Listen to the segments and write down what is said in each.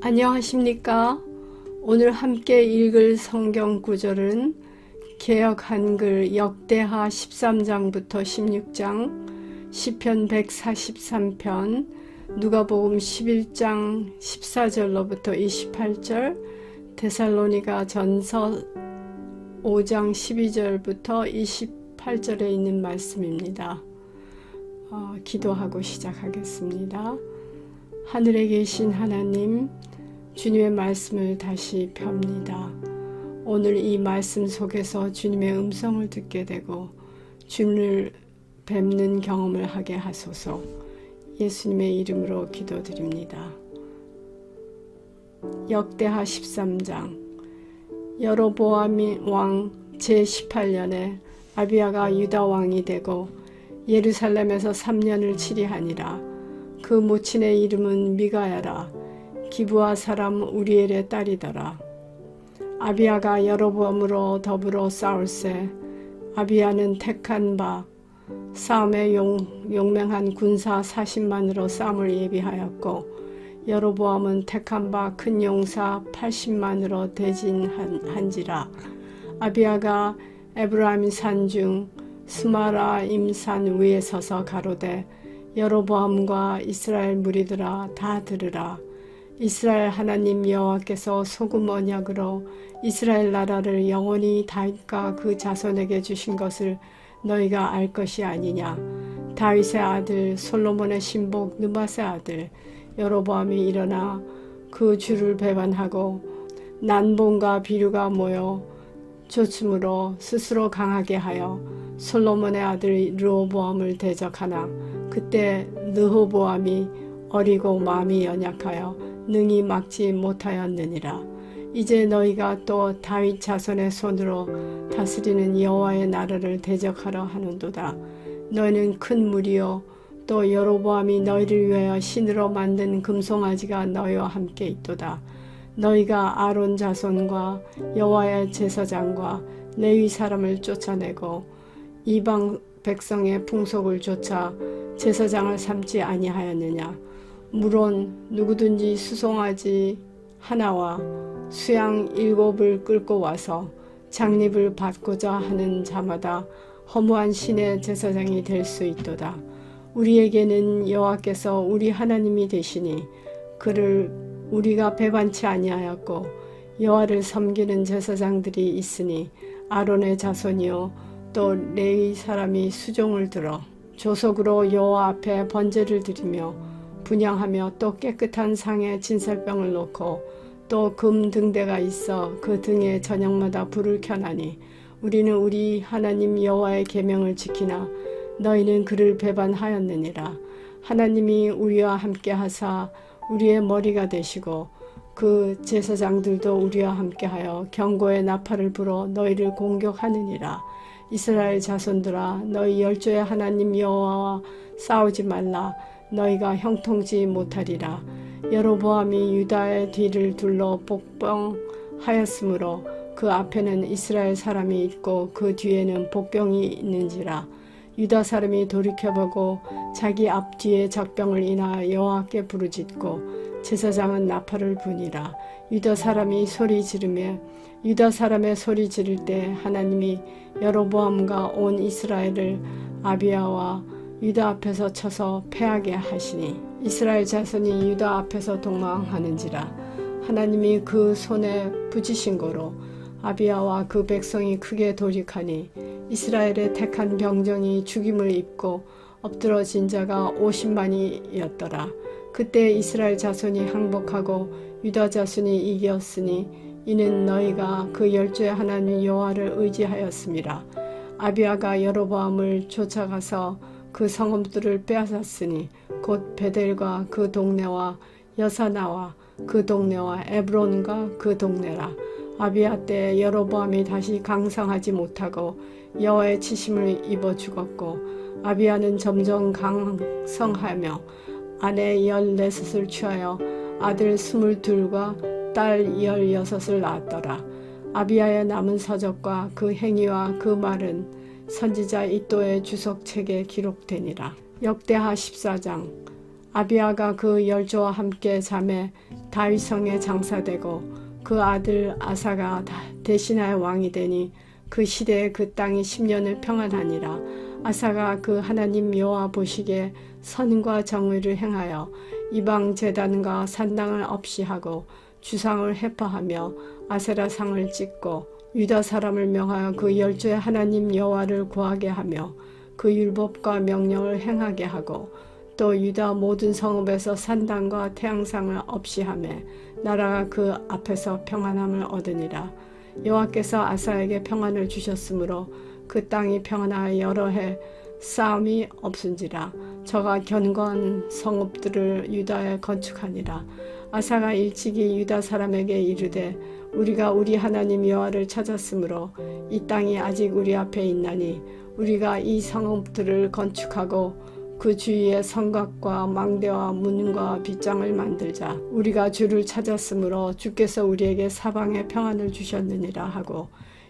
안녕하십니까? 오늘 함께 읽을 성경 구절은 개역 한글 역대하 13장부터 16장, 시편 143편, 누가복음 11장 14절로부터 28절, 데살로니가 전서 5장 12절부터 28절에 있는 말씀입니다. 어, 기도하고 시작하겠습니다. 하늘에 계신 하나님, 주님의 말씀을 다시 펴니다. 오늘 이 말씀 속에서 주님의 음성을 듣게 되고 주님을 뵙는 경험을 하게 하소서. 예수님의 이름으로 기도드립니다. 역대하 13장 여로보암 왕 제18년에 아비아가 유다 왕이 되고 예루살렘에서 3년을 치리하니라. 그 모친의 이름은 미가야라. 기부아 사람 우리엘의 딸이더라. 아비아가 여로보암으로 더불어 싸울세 아비아는 택한 바 싸움에 용, 용맹한 군사 40만으로 싸움을 예비하였고 여로보암은 택한 바 큰 용사 80만으로 대진한지라 아비아가 에브라임 산 중 스마라 임 산 위에 서서 가로되 여로보암과 이스라엘 무리들아 다 들으라 이스라엘 하나님 여호와께서 소금 언약으로 이스라엘 나라를 영원히 다윗과 그 자손에게 주신 것을 너희가 알 것이 아니냐. 다윗의 아들 솔로몬의 신복 느바의 아들 여로보암이 일어나 그 주를 배반하고 난봉과 비류가 모여 조춤으로 스스로 강하게 하여 솔로몬의 아들 르호보암을 대적하나 그때 르호보암이 어리고 마음이 연약하여 능히 막지 못하였느니라. 이제 너희가 또 다윗 자손의 손으로 다스리는 여호와의 나라를 대적하러 하는도다. 너희는 큰 무리요 또 여로보암이 너희를 위하여 신으로 만든 금송아지가 너희와 함께 있도다. 너희가 아론 자손과 여호와의 제사장과 레위 사람을 쫓아내고 이방 백성의 풍속을 쫓아 제사장을 삼지 아니하였느냐 물론 누구든지 수송아지 하나와 수양 일곱을 끌고 와서 장립을 받고자 하는 자마다 허무한 신의 제사장이 될 수 있도다. 우리에게는 여호와께서 우리 하나님이 되시니 그를 우리가 배반치 아니하였고 여호와를 섬기는 제사장들이 있으니 아론의 자손이요 또 레위 사람이 수종을 들어 조속으로 여호와 앞에 번제를 드리며 분양하며 또 깨끗한 상에 진설병을 놓고 또 금 등대가 있어 그 등에 저녁마다 불을 켜나니 우리는 우리 하나님 여호와의 계명을 지키나 너희는 그를 배반하였느니라. 하나님이 우리와 함께 하사 우리의 머리가 되시고 그 제사장들도 우리와 함께하여 경고의 나팔을 불어 너희를 공격하느니라. 이스라엘 자손들아 너희 열조의 하나님 여호와와 싸우지 말라 너희가 형통지 못하리라. 여로보암이 유다의 뒤를 둘러 복병하였으므로 그 앞에는 이스라엘 사람이 있고 그 뒤에는 복병이 있는지라. 유다 사람이 돌이켜보고 자기 앞뒤에 적병을 인하여 여호와께 부르짖고 제사장은 나팔을 부니라. 유다 사람이 소리 지르며 유다 사람의 소리 지를 때 하나님이 여로보암과 온 이스라엘을 아비아와 유다 앞에서 쳐서 패하게 하시니 이스라엘 자손이 유다 앞에서 도망하는지라 하나님이 그 손에 부지신 거로 아비아와 그 백성이 크게 돌이하니 이스라엘의 택한 병정이 죽임을 입고 엎드러진 자가 50만이었더라. 그때 이스라엘 자손이 항복하고 유다 자손이 이겼으니 이는 너희가 그 열조의 하나님 여호와를 의지하였습니다. 아비아가 여로보암을 쫓아가서 그 성읍들을 빼앗았으니 곧 베델과 그 동네와 여사나와 그 동네와 에브론과 그 동네라. 아비아 때 여로보암이 다시 강성하지 못하고 여호와의 치심을 입어 죽었고 아비아는 점점 강성하며 아내 열네섯을 취하여 아들 스물둘과 딸 열여섯을 낳았더라. 아비아의 남은 서적과 그 행위와 그 말은 선지자 이또의 주석책에 기록되니라. 역대하 14장 아비아가 그 열조와 함께 잠에 다윗성에 장사되고 그 아들 아사가 다- 대신하여 왕이 되니 그 시대에 그 땅이 10년을 평안하니라 아사가 그 하나님 여호와 보시기에 선과 정의를 행하여 이방 제단과 산당을 없이 하고 주상을 해파하며 아세라 상을 찍고 유다 사람을 명하여 그 열조의 하나님 여호와를 구하게 하며 그 율법과 명령을 행하게 하고 또 유다 모든 성읍에서 산당과 태양상을 없이 하며 나라가 그 앞에서 평안함을 얻으니라. 여호와께서 아사에게 평안을 주셨으므로 그 땅이 평안하여 여러 해 싸움이 없은지라. 저가 견고한 성읍들을 유다에 건축하니라. 아사가 일찍이 유다 사람에게 이르되 우리가 우리 하나님 여호와를 찾았으므로 이 땅이 아직 우리 앞에 있나니 우리가 이 성읍들을 건축하고 그 주위에 성곽과 망대와 문과 빗장을 만들자. 우리가 주를 찾았으므로 주께서 우리에게 사방에 평안을 주셨느니라 하고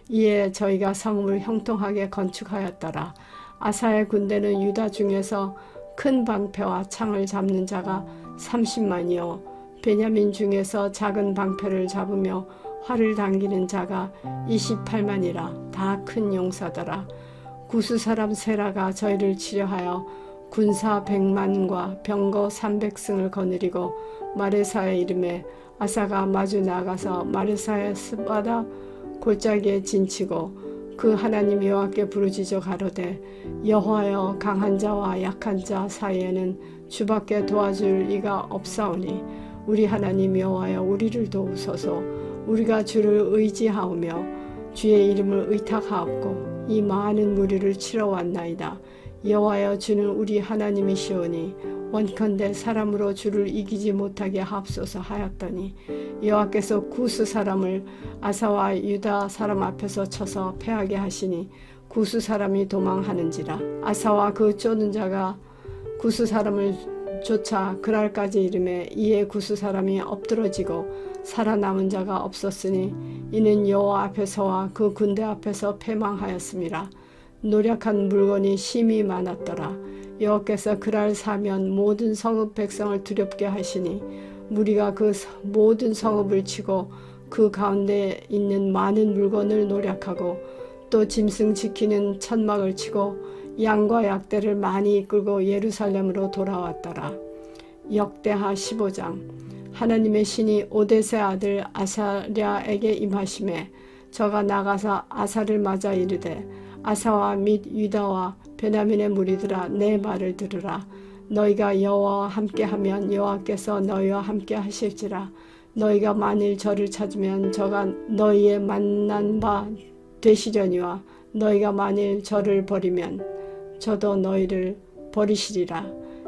이에 저희가 성읍을 형통하게 건축하였더라. 아사의 군대는 유다 중에서 큰 방패와 창을 잡는 자가 30만이요. 베냐민 중에서 작은 방패를 잡으며 활을 당기는 자가 28만이라 다 큰 용사더라. 구스 사람 세라가 저희를 치려하여 군사 100만과 병거 300승을 거느리고 마레사의 이름에 아사가 마주 나가서 마레사의 스바다 골짜기에 진치고 그 하나님 여호와께 부르짖어 가로되 여호와여 강한 자와 약한 자 사이에는 주밖에 도와줄 이가 없사오니 우리 하나님 여호와여 우리를 도우소서 우리가 주를 의지하오며 주의 이름을 의탁하옵고 이 많은 무리를 치러 왔나이다. 여호와여 주는 우리 하나님이시오니 원컨대 사람으로 주를 이기지 못하게 하옵소서 하였더니 여호와께서 구스 사람을 아사와 유다 사람 앞에서 쳐서 패하게 하시니 구스 사람이 도망하는지라. 아사와 그 쫓는 자가 구스 사람을 쫓아 그랄까지 이름에 이에 구스 사람이 엎드러지고 살아남은 자가 없었으니 이는 여호와 앞에서와 그 군대 앞에서 패망하였습니다. 노력한 물건이 심히 많았더라. 여호와께서 그날 사면 모든 성읍 백성을 두렵게 하시니 무리가 그 서- 모든 성읍을 치고 그 가운데 있는 많은 물건을 노력하고 또 짐승 지키는 천막을 치고 양과 약대를 많이 이끌고 예루살렘으로 돌아왔더라. 역대하 15장. 하나님의 신이 오데세 아들 아사랴에게 임하심에 저가 나가서 아사를 맞아 이르되 아사와 및 유다와 베냐민의 무리들아 내 말을 들으라. 너희가 여호와와 함께하면 여호와께서 너희와 함께 하실지라. 너희가 만일 저를 찾으면 저가 너희의 만난 바 되시려니와 너희가 만일 저를 버리면 저도 너희를 버리시리라.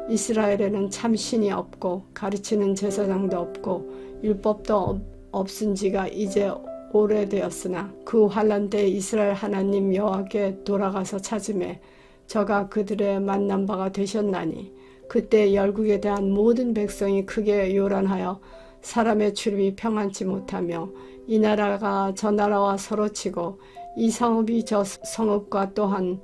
이스라엘에는 참 신이 없고 가르치는 제사장도 없고 율법도 없- 없은 지가 이제 오래되었으나 그 환란 때 이스라엘 하나님 여호와께 돌아가서 찾음에 저가 그들의 만난 바가 되셨나니 그때 열국에 대한 모든 백성이 크게 요란하여 사람의 출입이 평안치 못하며 이 나라가 저 나라와 서로 치고 이 성읍이 저 성읍과 또한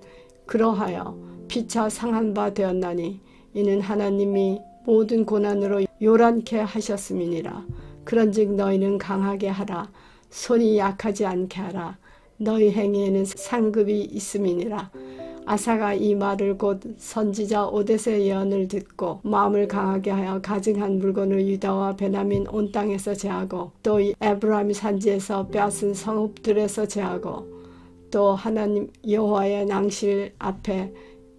그러하여 피차 상한 바 되었나니 이는 하나님이 모든 고난으로 요란케 하셨음이니라. 그런즉 너희는 강하게 하라. 손이 약하지 않게 하라. 너희 행위에는 상급이 있음이니라. 아사가 이 말을 곧 선지자 오데세 예언을 듣고 마음을 강하게 하여 가증한 물건을 유다와 베냐민 온 땅에서 제하고 또이 에브라임 산지에서 빼앗은 성읍들에서 제하고 또 하나님 여호와의 낭실 앞에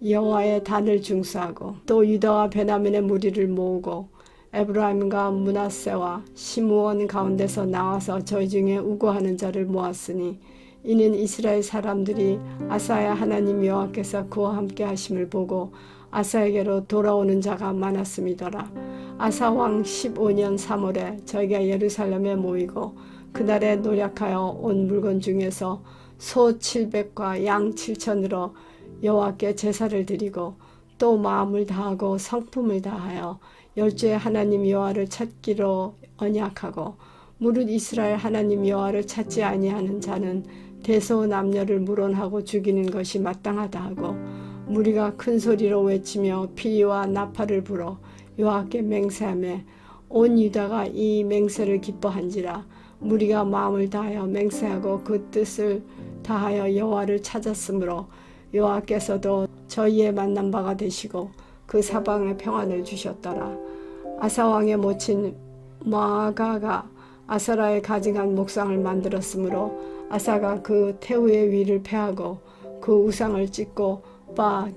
여호와의 단을 중수하고 또 유다와 베냐민의 무리를 모으고 에브라임과 문하세와 시므온 가운데서 나와서 저희 중에 우고하는 자를 모았으니 이는 이스라엘 사람들이 아사야 하나님 여호와께서 그와 함께 하심을 보고 아사에게로 돌아오는 자가 많았음이더라. 아사 왕 15년 3월에 저희가 예루살렘에 모이고 그날에 노력하여 온 물건 중에서 소 700과 양 7천으로 여호와께 제사를 드리고 또 마음을 다하고 성품을 다하여 열주의 하나님 여호와를 찾기로 언약하고 무릇 이스라엘 하나님 여호와를 찾지 아니하는 자는 대소 남녀를 물원하고 죽이는 것이 마땅하다 하고 무리가 큰 소리로 외치며 피리와 나팔을 불어 여호와께 맹세하며 온 유다가 이 맹세를 기뻐한지라 무리가 마음을 다하여 맹세하고 그 뜻을 다하여 여호와를 찾았으므로 여호와께서도 저희의 만난 바가 되시고 그 사방에 평안을 주셨더라. 아사 왕의 모친 마아가가 아사라의 가증한 목상을 만들었으므로 아사가 그 태우의 위를 패하고 그 우상을 찢고 바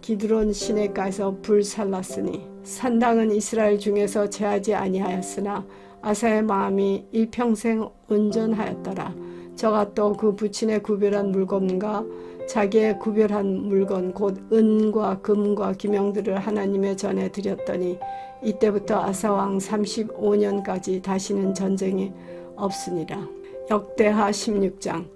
기드론 시내가에서 불살랐으니 산당은 이스라엘 중에서 제하지 아니하였으나 아사의 마음이 일평생 온전하였더라. 저가 또 그 부친의 구별한 물건과 자기의 구별한 물건 곧 은과 금과 기명들을 하나님의 전에 드렸더니 이때부터 아사왕 35년까지 다시는 전쟁이 없으니라. 역대하 16장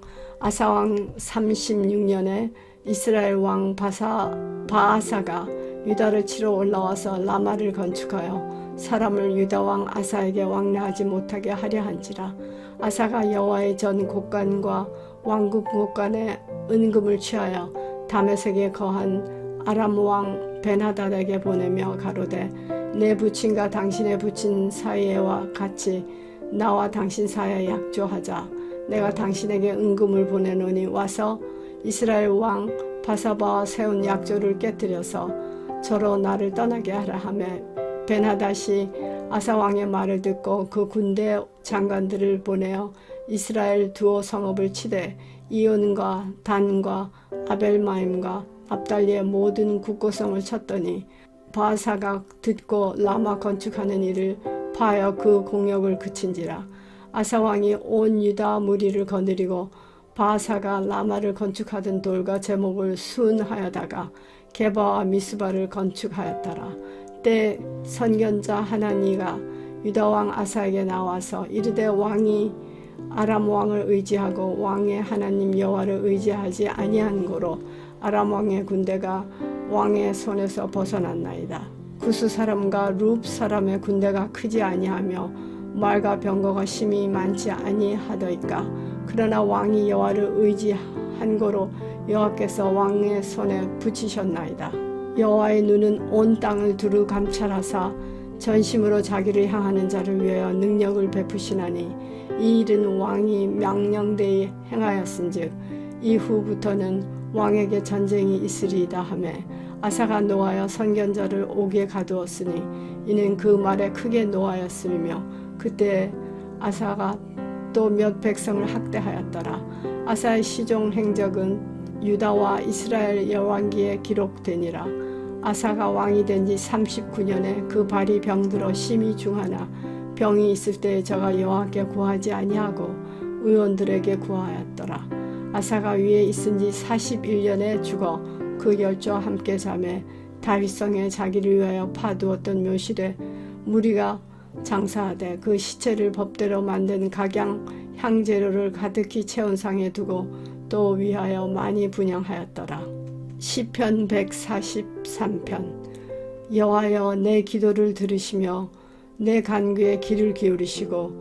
아사왕 36년에 이스라엘 왕 바사, 바아사가 유다를 치러 올라와서 라마를 건축하여 사람을 유다 왕 아사에게 왕래하지 못하게 하려 한지라 아사가 여호와의 전 곳간과 왕국 곳간에 은금을 취하여 다메섹에 거한 아람 왕 베나다에게 보내며 가로되 내 부친과 당신의 부친 사이에와 같이 나와 당신 사이에 약조하자. 내가 당신에게 은금을 보내노니 와서 이스라엘 왕 바사바와 세운 약조를 깨뜨려서 저로 나를 떠나게 하라 하며 베나다시 아사 왕의 말을 듣고 그 군대 장관들을 보내어 이스라엘 두어 성읍을 치되 이온과 단과 아벨마임과 납달리의 모든 국고성을 쳤더니 바사가 듣고 라마 건축하는 일을 파하여 그 공역을 그친지라 아사 왕이 온 유다 무리를 거느리고 바사가 라마를 건축하던 돌과 제목을 순하여다가 게바와 미스바를 건축하였더라. 때 선견자 하나니가 유다 왕 아사에게 나와서 이르되 왕이 아람 왕을 의지하고 왕의 하나님 여호와를 의지하지 아니한 고로 아람 왕의 군대가 왕의 손에서 벗어났나이다. 구스 사람과 룹 사람의 군대가 크지 아니하며 말과 병거가 심히 많지 아니하더이까 그러나 왕이 여호와를 의지한 고로 여호와께서 왕의 손에 붙이셨나이다. 여호와의 눈은 온 땅을 두루 감찰하사 전심으로 자기를 향하는 자를 위하여 능력을 베푸시나니 이 일은 왕이 명령되이 행하였은즉 이후부터는 왕에게 전쟁이 있으리이다 하매 아사가 노하여 선견자를 옥에 가두었으니 이는 그 말에 크게 노하였으며 그때 아사가 또 몇 백성을 학대하였더라. 아사의 시종 행적은 유다와 이스라엘 여왕기에 기록되니라 아사가 왕이 된 지 39년에 그 발이 병들어 심히 중하나 병이 있을 때 저가 여호와께 구하지 아니하고 의원들에게 구하였더라. 아사가 위에 있은 지 41년에 죽어 그 열조와 함께 잠에 다윗성에 자기를 위하여 파두었던 묘실에 무리가 장사하되 그 시체를 법대로 만든 각양 향재료를 가득히 채운 상에 두고 또 위하여 많이 분양하였더라. 시편 143편. 여호와여 내 기도를 들으시며 내 간구에 귀를 기울이시고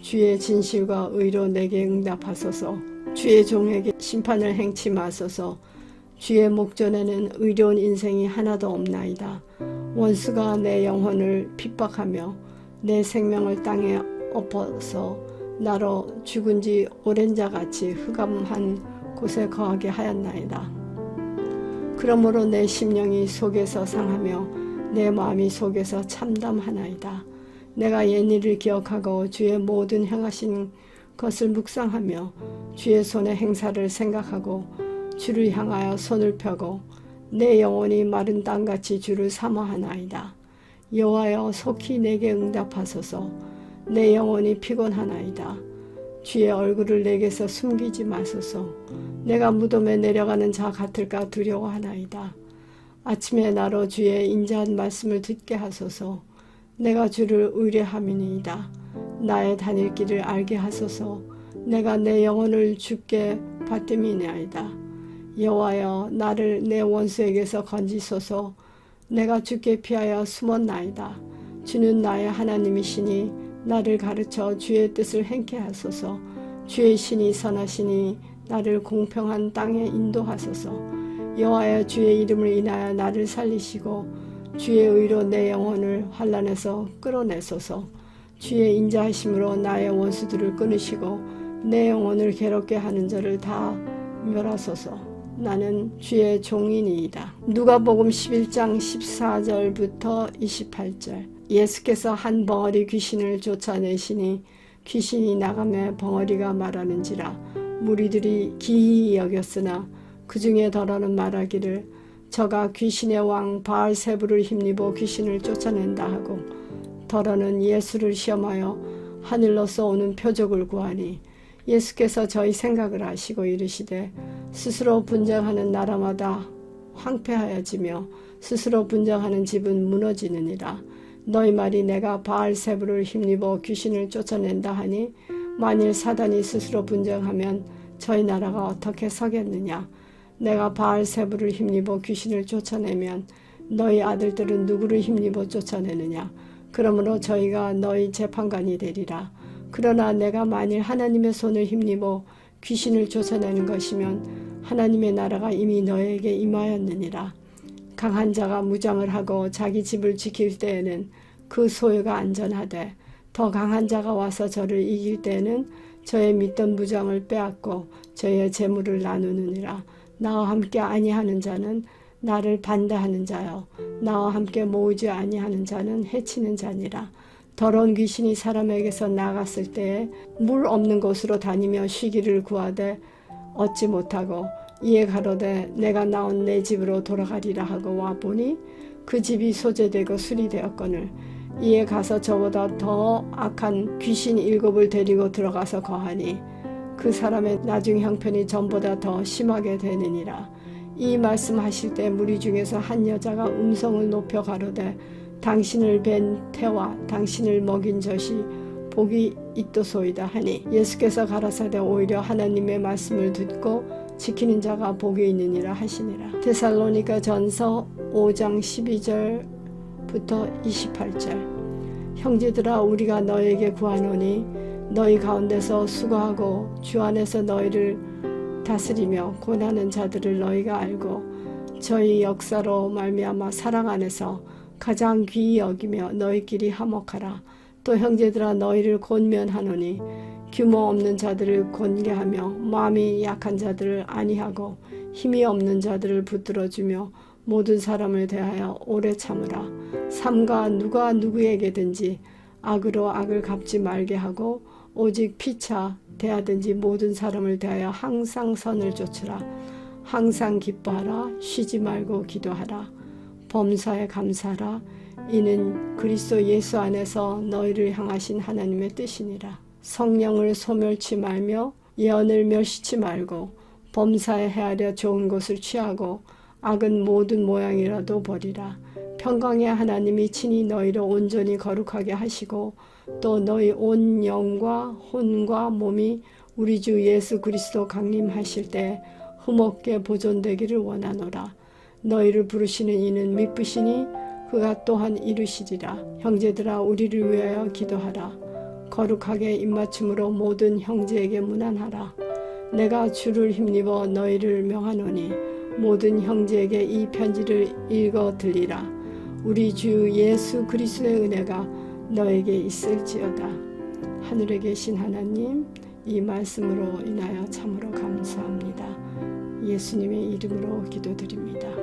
주의 진실과 의로 내게 응답하소서. 주의 종에게 심판을 행치 마소서. 주의 목전에는 의로운 인생이 하나도 없나이다. 원수가 내 영혼을 핍박하며 내 생명을 땅에 엎어서 나로 죽은 지 오랜 자같이 흑암한 곳에 거하게 하였나이다 그러므로 내 심령이 속에서 상하며 내 마음이 속에서 참담하나이다. 내가 옛일을 기억하고 주의 모든 행하신 것을 묵상하며 주의 손의 행사를 생각하고 주를 향하여 손을 펴고 내 영혼이 마른 땅같이 주를 사모하나이다. 여호와여 속히 내게 응답하소서 내 영혼이 피곤하나이다. 주의 얼굴을 내게서 숨기지 마소서. 내가 무덤에 내려가는 자 같을까 두려워하나이다. 아침에 나로 주의 인자한 말씀을 듣게 하소서. 내가 주를 의뢰함이니이다. 나의 다닐 길을 알게 하소서. 내가 내 영혼을 주께 받음이니이다. 여호와여 나를 내 원수에게서 건지소서. 내가 주께 피하여 숨었나이다. 주는 나의 하나님이시니 나를 가르쳐 주의 뜻을 행케 하소서. 주의 신이 선하시니 나를 공평한 땅에 인도하소서. 여호와여 주의 이름을 인하여 나를 살리시고 주의 의로 내 영혼을 환란에서 끌어내소서 주의 인자하심으로 나의 원수들을 끊으시고 내 영혼을 괴롭게 하는 자를 다 멸하소서 나는 주의 종이니이다. 누가복음 11장 14절부터 28절 예수께서 한 벙어리 귀신을 쫓아내시니 귀신이 나가매 벙어리가 말하는지라 무리들이 기이 여겼으나 그 중에 덜어는 말하기를 저가 귀신의 왕 바알세부를 힘입어 귀신을 쫓아낸다 하고 덜어는 예수를 시험하여 하늘로서 오는 표적을 구하니 예수께서 저희 생각을 아시고 이르시되 스스로 분쟁하는 나라마다 황폐하여지며 스스로 분쟁하는 집은 무너지느니라 너희 말이 내가 바알세부를 힘입어 귀신을 쫓아낸다 하니 만일 사단이 스스로 분쟁하면 저희 나라가 어떻게 서겠느냐? 내가 바알세부를 힘입어 귀신을 쫓아내면 너희 아들들은 누구를 힘입어 쫓아내느냐? 그러므로 저희가 너희 재판관이 되리라. 그러나 내가 만일 하나님의 손을 힘입어 귀신을 쫓아내는 것이면 하나님의 나라가 이미 너에게 임하였느니라 강한 자가 무장을 하고 자기 집을 지킬 때에는 그 소유가 안전하되 더 강한 자가 와서 저를 이길 때에는 저의 믿던 무장을 빼앗고 저의 재물을 나누느니라. 나와 함께 아니하는 자는 나를 반대하는 자요. 나와 함께 모으지 아니하는 자는 해치는 자니라. 더러운 귀신이 사람에게서 나갔을 때에 물 없는 곳으로 다니며 쉬기를 구하되 얻지 못하고 이에 가로되 내가 나온 내 집으로 돌아가리라 하고 와 보니 그 집이 소재되고 수리되었거늘. 이에 가서 저보다 더 악한 귀신 일곱을 데리고 들어가서 거하니 그 사람의 나중 형편이 전보다 더 심하게 되느니라. 이 말씀하실 때 무리 중에서 한 여자가 음성을 높여 가로되 당신을 뵌 태와 당신을 먹인 젖이 복이 있도소이다 하니 예수께서 가라사대 오히려 하나님의 말씀을 듣고 지키는 자가 복이 있느니라 하시니라. 데살로니가 전서 5장 12절부터 28절 형제들아 우리가 너에게 구하노니 너희 가운데서 수고하고 주 안에서 너희를 다스리며 고난하는 자들을 너희가 알고 저희 역사로 말미암아 사랑 안에서 가장 귀히 여기며 너희끼리 화목하라. 또 형제들아 너희를 권면하노니 규모 없는 자들을 권계하며 마음이 약한 자들을 안위하고 힘이 없는 자들을 붙들어주며 모든 사람을 대하여 오래 참으라. 삼가 누가 누구에게든지 악으로 악을 갚지 말게 하고 오직 피차 대하든지 모든 사람을 대하여 항상 선을 좇으라. 항상 기뻐하라. 쉬지 말고 기도하라. 범사에 감사라. 이는 그리스도 예수 안에서 너희를 향하신 하나님의 뜻이니라. 성령을 소멸치 말며 예언을 멸시치 말고 범사에 헤아려 좋은 것을 취하고 악은 모든 모양이라도 버리라. 평강의 하나님이 친히 너희를 온전히 거룩하게 하시고 또 너희 온 영과 혼과 몸이 우리 주 예수 그리스도 강림하실 때 흠없게 보존되기를 원하노라. 너희를 부르시는 이는 미쁘시니 그가 또한 이루시리라. 형제들아 우리를 위하여 기도하라. 거룩하게 입맞춤으로 모든 형제에게 문안하라. 내가 주를 힘입어 너희를 명하노니 모든 형제에게 이 편지를 읽어 들리라. 우리 주 예수 그리스도의 은혜가 너에게 있을지어다. 하늘에 계신 하나님, 이 말씀으로 인하여 참으로 감사합니다. 예수님의 이름으로 기도드립니다.